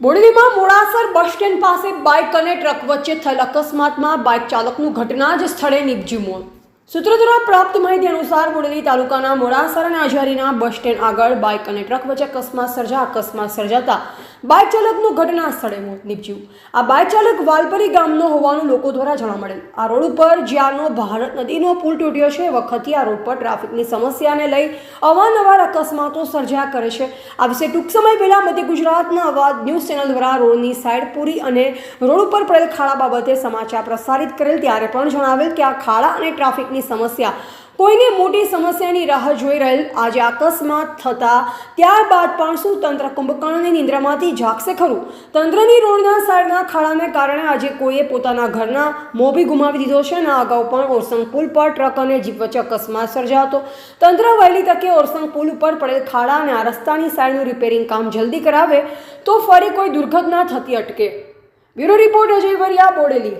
બોડેલીમાં Modasar bus stand પાસે bike અને truck વચ્ચે થયેલ અકસ્માતમાં બાઇક ચાલકનું ઘટના જ સ્થળે નિપજ્યું મોત. સૂત્રો દ્વારા પ્રાપ્ત માહિતી અનુસાર બોડેલી તાલુકાના મોડાસર અને અજારીના બસ સ્ટેન્ડ આગળ બાઇક અને ટ્રક વચ્ચે અકસ્માત સર્જા અકસ્માત સર્જાતા બાઇક ચાલકનું ઘટના સ્થળે મોત નીપજ્યું. આ બાઇક ચાલક વાલપરી ગામનો હોવાનું લોકો દ્વારા જાણવા મળેલ. આ રોડ ઉપર જ્યાંનો ભારત નદીનો પુલ તૂટ્યો છે વખતથી આ રોડ પર ટ્રાફિકની સમસ્યાને લઈ અવારનવાર અકસ્માતો સર્જ્યા કરે છે. આ વિશે ટૂંક સમય પહેલાં મધ્ય ગુજરાતના અવાજ ન્યૂઝ ચેનલ દ્વારા રોડની સાઈડ પૂરી અને રોડ ઉપર પડેલ ખાડા બાબતે સમાચાર પ્રસારિત કરેલ. ત્યારે પણ જણાવેલ કે આ ખાડા અને ટ્રાફિકની સમસ્યા કોઈની મોટી સમસ્યાની રાહ જોઈ રહેલ આજે અકસ્માત થતા ત્યારબાદ પણ શું તંત્ર કુંભકર્ણની નિંદ્રામાંથી જાગશે ખરું. તંત્રની રોડના સાઈડના ખાડાને કારણે આજે કોઈએ પોતાના ઘરના મોભી ગુમાવી દીધો છે અને અગાઉ પણ ઓરસંગ પુલ પર ટ્રક અને જીપ વચ્ચે અકસ્માત સર્જાયો હતો. તંત્ર વહેલી તકે ઓરસંગ પુલ ઉપર પડેલ ખાડા અને આ રસ્તાની સાઈડનું રિપેરિંગ કામ જલ્દી કરાવે તો ફરી કોઈ દુર્ઘટના થતી અટકે. Bureau report Ajay Variya, Bodeli.